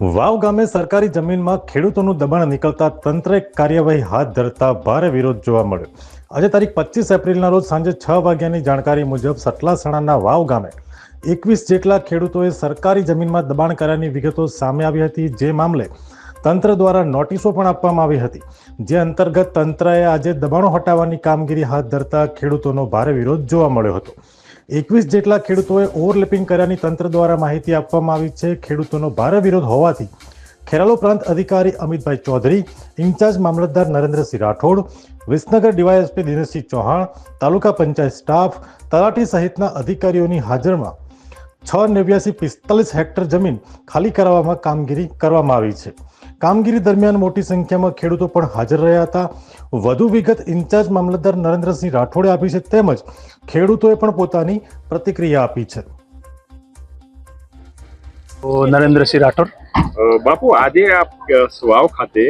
વાવ ગામે સરકારી જમીનમાં ખેડૂતોનું દબાણ નીકળતા તંત્રે કાર્યવાહી હાથ ધરતા ભારે વિરોધ જોવા મળ્યો. આજે તારીખ પચીસ એપ્રિલના રોજ સાંજે છ વાગ્યાની જાણકારી મુજબ સટલાસણાના વાવ ગામે એકવીસ જેટલા ખેડૂતોએ સરકારી જમીનમાં દબાણ કર્યાની વિગતો સામે આવી હતી, જે મામલે તંત્ર દ્વારા નોટિસો પણ આપવામાં આવી હતી, જે અંતર્ગત તંત્રએ આજે દબાણો હટાવવાની કામગીરી હાથ ધરતા ખેડૂતોનો ભારે વિરોધ જોવા મળ્યો હતો. એકવીસ જેટલા ખેડૂતોએ ઓવરલેપિંગ કર્યાની તંત્ર દ્વારા માહિતી આપવામાં આવી છે. ખેડૂતોનો ભારે વિરોધ હોવાથી ખેરાલુ પ્રાંત અધિકારી અમિતભાઈ ચૌધરી, ઇન્ચાર્જ મામલતદાર નરેન્દ્રસિંહ રાઠોડ, વિસનગર ડીવાયએસપી દિનેશસિંહ ચૌહાણ, તાલુકા પંચાયત સ્ટાફ, તલાટી સહિતના અધિકારીઓની હાજરમાં છ નેવ્યાસી પિસ્તાલીસ હેક્ટર જમીન ખાલી કરાવવામાં કામગીરી કરવામાં આવી છે. કામગીરી દરમિયાન મોટી સંખ્યામાં ખેડૂતો પણ હાજર રહ્યા હતા. વધુ વિગત ઇન્ચાર્જ મામલતદાર નરેન્દ્રસિંહ રાઠોડે આપી છે. તેમજ ખેડૂતોએ પણ પોતાની પ્રતિક્રિયા આપી છે. નરેન્દ્રસિંહ રાઠોડ. બાપુ આજે આપ સ્વાવ ખાતે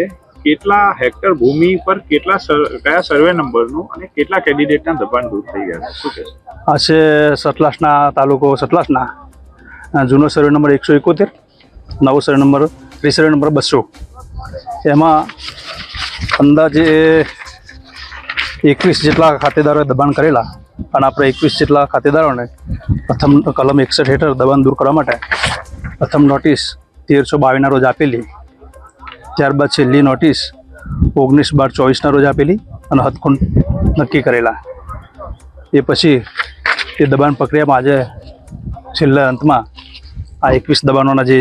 કેટલા હેક્ટર ભૂમિ પર કેટલા કયા સર્વે નંબરનું અને કેટલા કેન્ડિડેટના દબાણ દૂર થઈ ગયા છે? શું છે સતલાસના તાલુકો સતલાસના જૂનો સર્વે નંબર એકસો એકોતેર નવો સર્વે નંબર સર્વે નંબર બસો. એમાં અંદાજે એકવીસ જેટલા ખાતેદારોએ દબાણ કરેલા અને આપણે એકવીસ જેટલા ખાતેદારોને પ્રથમ કલમ એકસઠ હેઠળ દબાણ દૂર કરવા માટે પ્રથમ નોટિસ તેરસો બાવીસના રોજ આપેલી, ત્યારબાદ છેલ્લી નોટિસ ઓગણીસ બાર ચોવીસના રોજ આપેલી અને હદખુંડ નક્કી કરેલા. એ પછી એ દબાણ પ્રક્રિયામાં આજે છેલ્લા અંતમાં આ એકવીસ દબાણોના જે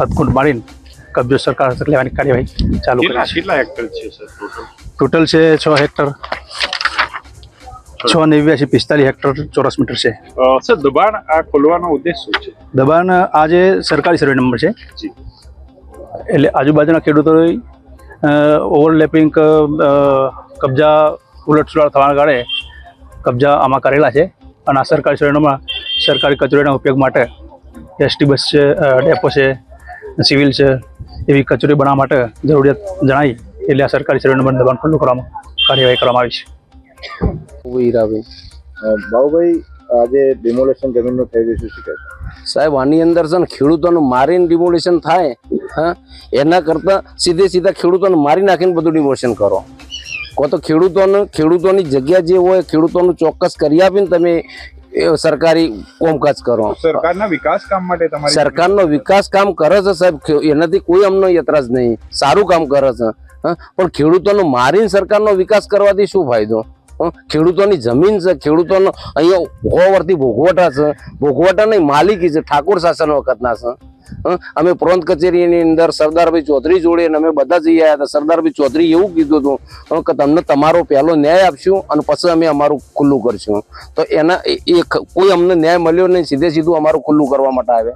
હદખુંડ મારીને કબજો સરકાર લેવાની કાર્યવાહી ચાલુ કરી કેટલા છે હેક્ટર છે સર ટોટલ છે છ હેક્ટર. છ નેવ્યાસી પિસ્તાલીસ હેક્ટર ચોરસ મીટર છે. સર દબાણ આ ખોલવાનો ઉદ્દેશ શું છે? દબાણ આજે સરકારી સર્વે નંબર છે. એટલે આજુબાજુના ખેડૂતોએ ઓવરલેપિંગ કબજા ઉલટસુલટ થવાના કારણે કબજા આમાં કરેલા છે. અને આ સરકારી સર્વેમાં સરકારી કચેરીના ઉપયોગ માટે એસટી બસ છે ડેપો છે સિવિલ છે એવી કચેરી બનાવવા માટે જરૂરિયાત જણાઈ એટલે આ સરકારી સર્વે નંબર દબાણ ખુલ્લું કરવામાં કાર્યવાહી કરવામાં આવી છે. હીરાભાઈ આજે ડિમોલેશન જમીનનું થઈ રહ્યું છે શું સાહેબ આની અંદર છે ને ખેડૂતોનું મારીને ડિમોલેશન થાય હા? એના કરતાં સીધે સીધા ખેડૂતોને મારી નાખીને બધું ડિમોલેશન કરો. કો તો ખેડૂતોને ખેડૂતોની જગ્યા જે હોય ખેડૂતોનું ચોક્કસ કરી આપીને તમે એ સરકારી કોમકાજ કરો. સરકારના વિકાસ કામ માટે તમારી સરકારનો વિકાસ કામ કરે છે સાહેબ. એનાથી કોઈ અમને યતરાજ નહીં. સારું કામ કરે છે. પણ ખેડૂતોનો મારીને સરકારનો વિકાસ કરવાથી શું ફાયદો? ખેડૂતોની જમીન છે ખેડૂતોનો અહીંયા હોવરથી ભોગવટા છે. ભોગવટા નહીં માલિકી છે ઠાકોર શાસન વખતના છે? અમે પ્રોંત કચેરીની અંદર સરદારભાઈ ચૌધરી જોડે અને અમે બધા જઈ આવ્યા હતા. સરદારભાઈ ચૌધરી એવું કીધું હતું કે તમને તમારો પહેલો ન્યાય આપશું અને પછી અમે અમારું ખુલ્લું કરશું. તો એના એ કોઈ અમને ન્યાય મળ્યો નહીં, સીધે સીધું અમારું ખુલ્લું કરવા માટે આવે.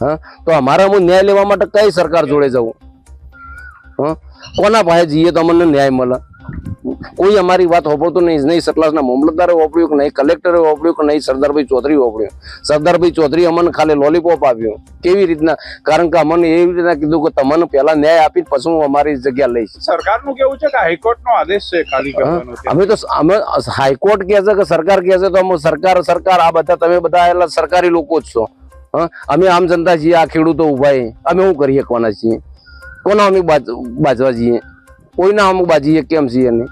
હા? તો અમારામાં ન્યાય લેવા માટે કઈ સરકાર જોડે જવું? હા? કોના પાસે જઈએ તો અમને ન્યાય મળે? કોઈ અમારી વાત હોપડતું નહીં. નહીં સટલાસના મામલતદારે વાપર્યું કે નહીં કલેક્ટરે વાપર્યું કે નહીં સરદારભાઈ ચૌધરી વાપર્યું સરદારભાઈ ચૌધરી અમને ખાલી લોલીપોપ આપ્યું. કેવી રીતના? કારણ કે અમને એવી રીતના કીધું કે તમને પહેલા ન્યાય આપી પછી હું અમારી જગ્યા લઈશ. સરકારનું કેવું છે કે હાઈકોર્ટનો આદેશ છે ખાલી અમે તો અમે હાઈકોર્ટ કહે છે કે સરકાર કહે છે તો અમે સરકાર સરકાર આ બધા તમે બધા એટલે સરકારી લોકો જ છો. હા? અમે આમ જનતા છીએ આ ખેડૂતો ઊભા અમે શું કરી શકવાના છીએ? કોના અમે બાજ- બાજવા છીએ? કોઈના અમુક બાજીએ કેમ છીએ નહીં